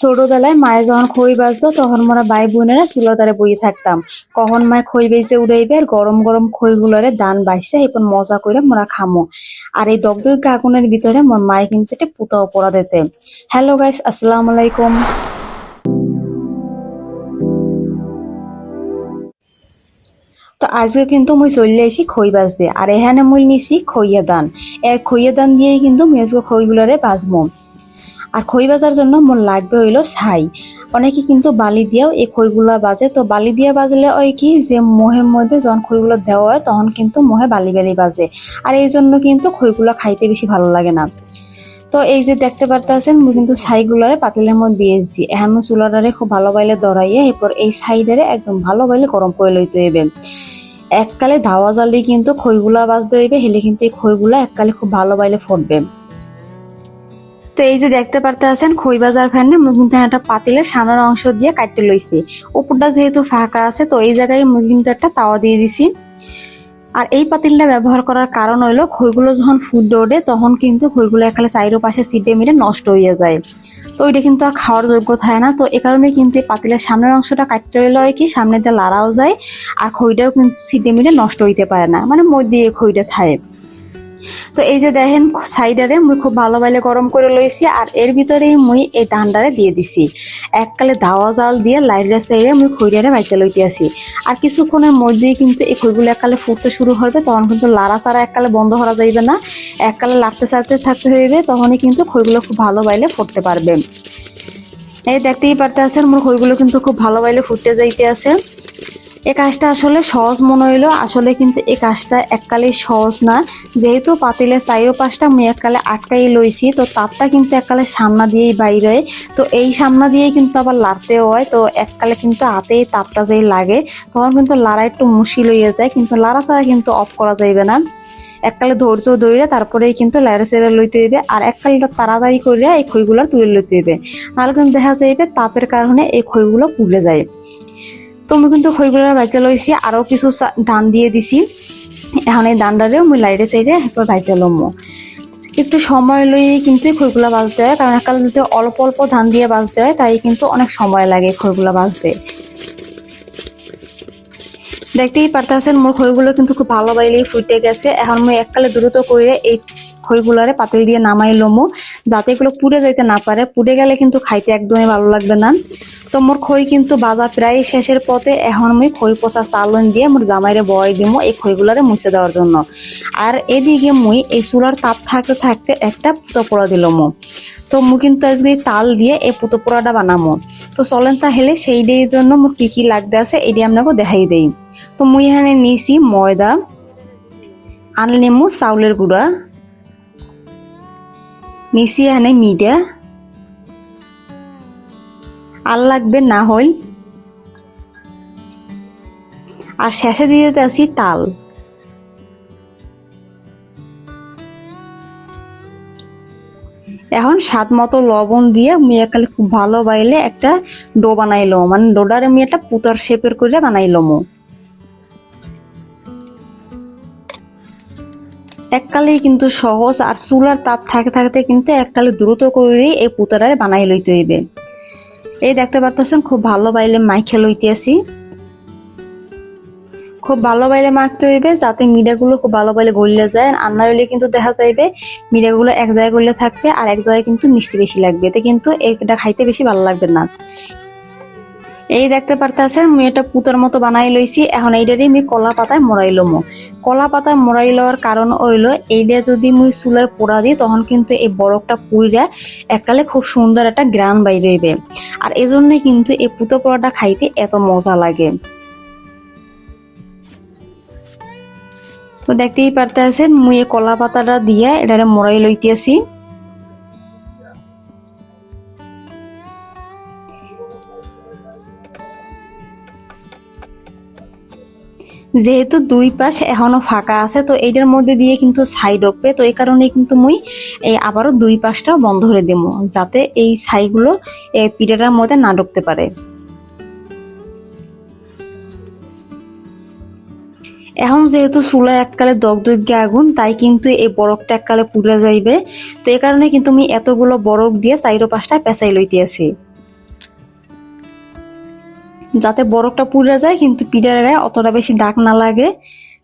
ছোটবেলায় মায়ে যখন খই বাজতো, তখন মোরা ভাই বোনেরা চুলার দ্বারে বইয়ে থাকতাম। কখন মায় খই বেজে উড়াইবে আর গরম গরম খই গুলারে দান বাইসে, এরপর মজা করে মোরা খামো। আর এই দগদগ আগুনের ভিতরে মোর মায়ে কিন্তু এটা পুতাও পড়া দিতে হ্যালো গাইস, আসসালামু আলাইকুম। তো আজকে কিন্তু মুই চলে আইছি খই বাজতে, আর এখানে মুই নিছি খইয়া দান। এই খইয়া দান দিয়েই কিন্তু মুই আজকে খইগুলারে বাজবো আর খই বাজার জন্য মোর লাগবে হইল ছাই। অনেকে কিন্তু বালি দিয়েও এই খইগুলা বাজে। তো বালি দিয়ে বাজলে ওই কি যে মোহের মধ্যে যখন খইগুলো দেওয়া হয় তখন কিন্তু মোহে বালি বালি বাজে। আর এই জন্য কিন্তু খইগুলো খাইতে বেশি ভালো লাগে না। তো এই যে দেখতে পারতেছেন মুই কিন্তু ছাইগুলারে পাতিলের মধ্যে দিয়েছি এখন চুলাটারে খুব ভালো বাইলে দরাইয়ে এরপর এই ছাইটারে একদম ভালো বাইলে গরম করে লইতে হইবে। এককালে ধাওয়া জালি কিন্তু খইগুলা বাজতে হইবে, হেলে কিন্তু এই খইগুলা এককালে খুব ভালো বাইলে ফুটবে। তো এই যে দেখতে পারতে আছেন খই বাজার ফ্যানে কিন্তু একটা পাতিলের সামনের অংশ দিয়ে কাটতে লইছি। উপরটা যেহেতু ফাঁকা আছে, তো এই জায়গায় কিন্তু একটা তাওয়া দিয়ে দিছি। আর এই পাতিলটা ব্যবহার করার কারণ হইল, খইগুলো যখন ফুড ওঠে, তখন কিন্তু খইগুলো একালে চাইরো পাশে সিটে মিলে নষ্ট হয়ে যায়। তো ওইটা কিন্তু আর খাওয়ার যোগ্য থাকে না। তো এ কারণে কিন্তু পাতিলের সামনের অংশটা কাটতে হইলে হয় কি, সামনে দিয়ে লাড়াও যায়, আর খইটাও কিন্তু সিটে মিলে নষ্ট হইতে পারে না। মানে মধ্যে খইটা থাকে। তো এই যে দেখেন, সাইডারে মুই খুব ভালো ভালো গরম করে লইছি, আর এর ভিতরেই মুই এই ধানটারে দিয়ে দিছি। এককালে দাওয়া জাল দিয়ে লাইটের সাইডে মুই খইয়ারে বাইচা লইতে আসি। আর কিছুক্ষণের মধ্যেই কিন্তু এই খইগুলো এককালে ফুটতে শুরু হবে, তখন কিন্তু লাড়া চারা এককালে বন্ধ করা যাইবে না। এককালে লাড়তে চাড়তে থাকতে হইবে, তখনই কিন্তু খইগুলো খুব ভালো বাইলে ফুটতে পারবে। এই দেখতেই পারতে আছেন মোর খইগুলো কিন্তু খুব ভালো বাইলে ফুটতে যাইতে আছে। এই কাজটা আসলে সহজ মনে হইল। আসলে কিন্তু এই কাজটা এককালে সহজ না। যেহেতু পাতিলের চাইরো পাশটা আমি এককালে আটকাই লইছি, তো তাপটা কিন্তু এককালে সামনা দিয়েই বাইরে। তো এই সামনা দিয়েই কিন্তু আবার লাড়তেও হয়, তো এককালে কিন্তু হাতেই তাপটা যেই লাগে, তখন কিন্তু লাড়া একটু মুশকিল হয়ে যায়, কিন্তু লাড়া ছাড়া কিন্তু অফ করা যাইবে না। এককালে ধৈর্য ধরে তারপরেই কিন্তু লাইড়ে সেরে লইতে হইবে, আর এককালে তাড়াতাড়ি করে এই খইগুলো তুলে লইতে হইবে। নাহলে কিন্তু দেখা যাইবে তাপের কারণে এই খইগুলো পুড়ে যায়। তুমি কিন্তু খইগুলো বাইচা লইছি আরও কিছু ধান দিয়ে দিছি এখন এই ধানটারেও মুই লাইটে চাইরে এরপর বাইচা লমো। একটু সময় লই কিন্তু এই খইগুলা বাজতে হয় কারণ একাল যদি অল্প অল্প ধান দিয়ে বাজতে হয় তাই কিন্তু অনেক সময় লাগে খইগুলা বাজতে। দেখতেই পারতেছেন মোর খইগুলো কিন্তু খুব ভালো বাইলেই ফুটে গেছে। এখন মুই এককালে দ্রুত করে এই খইগুলারে পাতিল দিয়ে নামাই লমু। যাতে এগুলো পুড়ে যাইতে না পারে পুড়ে গেলে কিন্তু খাইতে একদমই ভালো লাগবে না। তো মোর খই কিন্তু বাজার প্রায় শেষের পথে এখন মুই খই পচা চালন দিয়ে মোর জামাইরে বয় দিমু এই খইগুলারে মুছে দেওয়ার জন্য। আর এদিকে মুই এই চুলার তাপ থাকতে থাকতে একটা পুতো পোড়া দিলমু তো মু কিন্তু আজকে তাল দিয়ে এই পুতো পোড়াটা বানামো। তো চলেন তাহলে সেই ডের জন্য মোর কি কি লাগতে আছে এটি আপনাকে দেখাই দেই। তো মুই এখানে নিছি ময়দা আনলেমু চাউলের গুঁড়া, নিছি এখানে মিডা আর লাগবে না হইল। আর শেষে দিয়ে দিতে আছি তাল। এখন স্বাদ মতো লবণ দিয়ে আমি একালে খুব ভালো বাইলে একটা ডো বানাইলো। মানে ডোডারে আমি একটা পুতার শেপের করে বানাইলো মো। এককালেই কিন্তু সহজ আর চুলার তাপ থাকতে থাকতে কিন্তু এককালে দ্রুত করে এই পুতারারে বানাই লইতে হইবে। এই দেখতে পারতেছেন, খুব ভালো বাইলে মাইখে লইতে আসি খুব ভালো বাইলে মাখতে হইবে যাতে মিডাগুলো খুব ভালো বাইলে গলিয়ে যায়। আর না হইলে কিন্তু দেখা যাইবে মিডাগুলো এক জায়গায় গলিয়ে থাকবে আর এক জায়গায় কিন্তু মিষ্টি বেশি লাগবে। এতে কিন্তু এটা খাইতে বেশি ভালো লাগবে না। এই দেখতে পারতেছেন মুই এটা পুতার মতো বানাই লইছি। এখন এইটারই আমি কলা পাতায় মোড়াই লমো। কলা পাতায় মোড়াই লওয়ার কারণ হইল এইটা যদি মুই চুলায় পোড়া দিই, তখন কিন্তু এই বরফটা পুইরা এককালে খুব সুন্দর একটা গ্রান বাইরে হইবে। আর এজন্যই কিন্তু এই পুতো পোড়াটা খাইতে এত মজা লাগে। তো দেখতেই পারতেছেন, মুই এই কলা পাতাটা দিয়ে এটারে মোড়াই লইতেছি। যেহেতু দুই পাশ এখনও ফাঁকা আছে, তো এইটার মধ্যে দিয়ে কিন্তু ছাই ঢুকবে। তো এই কারণে কিন্তু মুই এই আবারও দুই পাশটা বন্ধ করে দেবো যাতে এই ছাইগুলো এই পিঠাটার মধ্যে না ঢুকতে পারে। এখন যেহেতু চুলা এককালে দগদগে আগুন, তাই কিন্তু এই বরফটা এককালে পুড়ে যাইবে। তো এই কারণে কিন্তু আমি এতগুলো বরফ দিয়ে চাইরো পাঁচটা পেঁচাই লইতেছি যাতে বরফটা পুড়ে যায়, কিন্তু পিঠার গায়ে অতটা বেশি দাগ না লাগে।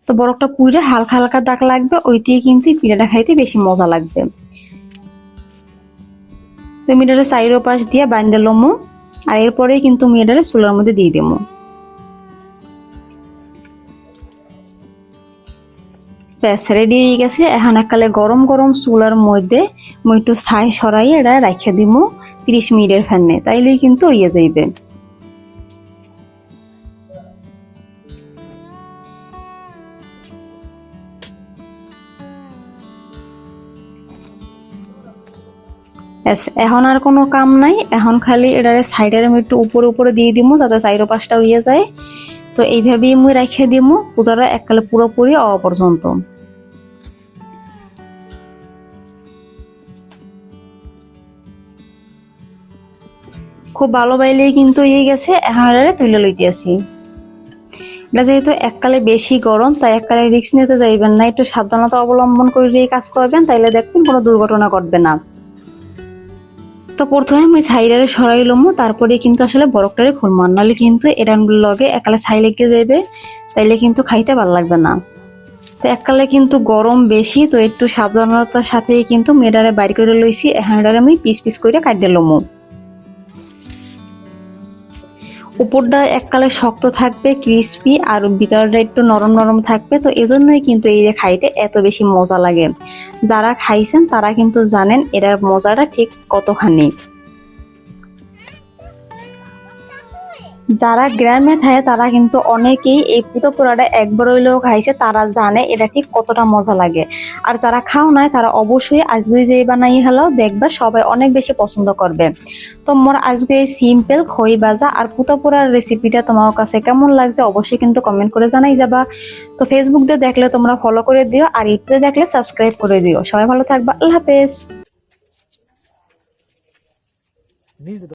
তো বরফটা পুড়ে হালকা হালকা দাগ লাগবে ওইটিয়ে কিন্তু পিঠাটা খাইতে বেশি মজা লাগবে। তো মিটারে চাইরো পাশ দিয়ে বান্ধে লমু, আর এরপরে কিন্তু মিটারে চুলার মধ্যে দিয়ে দেবো। ব্যাস রেডি হয়ে গেছে। এখন এককালে গরম গরম চুলার মধ্যে মই একটু ছাই সরাই এটা রাখে দিব তিরিশ মিনিটের ফ্যানে। তাইলেই কিন্তু ইয়ে যাইবে। এখন আর কোনো কাম নাই। এখন খালি এটারে সাইডের আমি একটু উপরে উপরে দিয়ে দিব যাতে চাইরো পাঁচটা হইয়া যায়। তো এইভাবেই মুই রাখে দিব পুতারা এককালে পুরোপুরি অ পর্যন্ত। খুব ভালো বাইলেই কিন্তু ইয়ে গেছে, এখন এটারে লইতে লইতেছি এটা যেহেতু এককালে বেশি গরম, তাই এককালে রিক্স নিতে যাইবেন না। একটু সাবধানতা অবলম্বন করে কাজ করবেন, তাইলে দেখবেন কোনো দুর্ঘটনা ঘটবে না। তো প্রথমে আমি ছাইডারে সরাই লমু তারপরে কিন্তু আসলে বরফটারে খুলবো আর নাহলে কিন্তু এরানগুলো লগে একালে ছাই লেগে যাবে তাইলে কিন্তু খাইতে ভালো লাগবে না। তো এককালে কিন্তু গরম বেশি, তো একটু সাবধানতার সাথে কিন্তু মেডারে বাইর করে লইছি এখন আমি পিস পিস করে কাটিয়ে লমু। উপরটা এককালে শক্ত থাকবে ক্রিসপি আর ভিতরটা একটু নরম নরম থাকবে। তো এজন্যই কিন্তু এই যে খাইতে এত বেশি মজা লাগে। যারা খাইছেন তারা কিন্তু জানেন এটার মজাটা ঠিক কতখানি। যারা গ্রামে থাকে, তারা কিন্তু অনেকেই এই পুতো পোড়াটা একবার হইলেও খাইছে, তারা জানে এটা ঠিক কতটা মজা লাগে। আর যারা খাও নাই, তারা অবশ্যই আজকে যে বানাই হলো, দেখবা সবাই অনেক বেশি পছন্দ করবে। তো মোর আজকে এই সিম্পল খই বাজা আর পুতো পোড়ার রেসিপিটা তোমার কাছে কেমন লাগছে, অবশ্যই কিন্তু কমেন্ট করে জানাই যাবা। তো ফেসবুক দেখলে তোমরা ফলো করে দিও, আর ইউটিউবে দেখলে সাবস্ক্রাইব করে দিও। সবাই ভালো থাকবা, আল্লাহ হাফেজ।